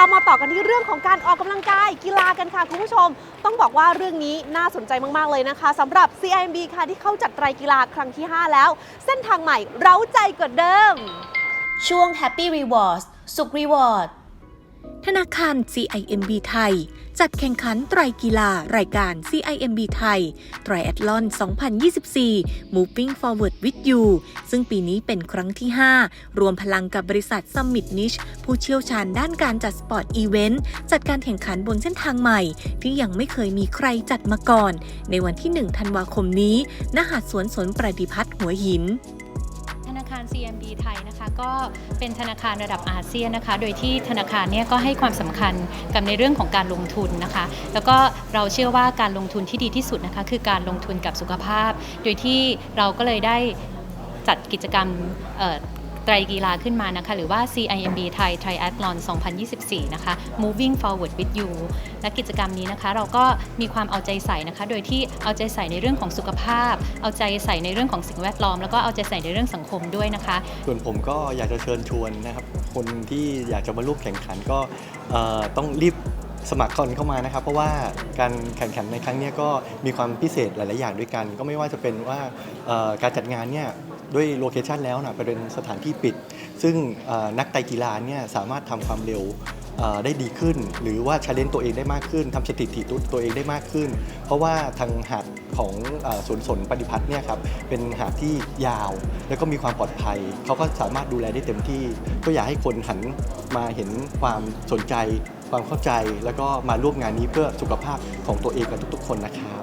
ามาต่อกันที่เรื่องของการออกกำลังกายกีฬากันค่ะคุณผู้ชม ต้องบอกว่าเรื่องนี้น่าสนใจมาก ๆ เลยนะคะสำหรับ CIMB ค่ะที่เข้าจัดไตรกีฬาครั้งที่ 5 แล้ว เส้นทางใหม่เร้าใจกว่าเดิม ช่วง Happy Rewards สุข Reward ธนาคาร CIMB ไทย จัดแข่งขันไตรกีฬารายการ CIMB ไทย Triathlon 2024 Moving Forward with You ซึ่งปีนี้เป็นครั้งที่ 5 รวมพลังกับบริษัท Summit Niche ผู้เชี่ยวชาญด้านการจัดสปอร์ตอีเวนต์จัดการแข่งขันบนเส้นทางใหม่ ที่ยังไม่เคยมีใครจัดมาก่อน ในวันที่ 1 ธันวาคมนี้ ณ หาดสวนสนประดิพัฒน์หัวหิน นาคาร CMB ไทยนะคะก็เป็นธนาคารระดับอาเซียนนะคะ โดยที่ธนาคารเนี่ยก็ให้ความสำคัญกับในเรื่องของการลงทุนนะคะ แล้วก็เราเชื่อว่าการลงทุนที่ดีที่สุดนะคะคือการลงทุนกับสุขภาพ โดยที่เราก็เลยได้จัดกิจกรรม รกีฬาขึ้นมานะคะ หรือว่า CIMB ไทย Triathlon 2024 นะคะ Moving Forward with You และกิจกรรมนี้นะคะ เราก็มีความเอาใจใส่นะคะ โดยที่เอาใจใส่ในเรื่องของสุขภาพ เอาใจใส่ในเรื่องของสิ่งแวดล้อม แล้วก็เอาใจใส่ในเรื่องสังคมด้วยนะคะ ส่วนผมก็อยากจะเชิญชวนนะครับ คนที่อยากจะมาร่วมแข่งขันก็ต้องรีบสมัครก่อนเข้ามานะครับ เพราะว่าการแข่งขันในครั้งนี้ก็มีความพิเศษหลาย ๆ อย่างด้วยกัน ก็ไม่ว่าจะเป็นว่าการจัดงานเนี่ย ด้วยโลเคชันแล้วนะเป็นสถานที่ปิด ซึ่งนักไตกีฬาเนี่ยสามารถทำความเร็วได้ดีขึ้น หรือว่าชาเลนจ์ตัวเองได้มากขึ้นทำสถิติตัวตัวเองได้มากขึ้น เพราะว่าทางหาดของสวนสนปฏิพัฒน์เนี่ยครับเป็นหาดที่ยาว แล้วก็มีความปลอดภัย เขาก็สามารถดูแลได้เต็มที่ ก็อยากให้คนหันมาเห็นความสนใจ ความเข้าใจ แล้วก็มาร่วมงานนี้เพื่อสุขภาพของตัวเองกับทุก ๆ คนนะครับ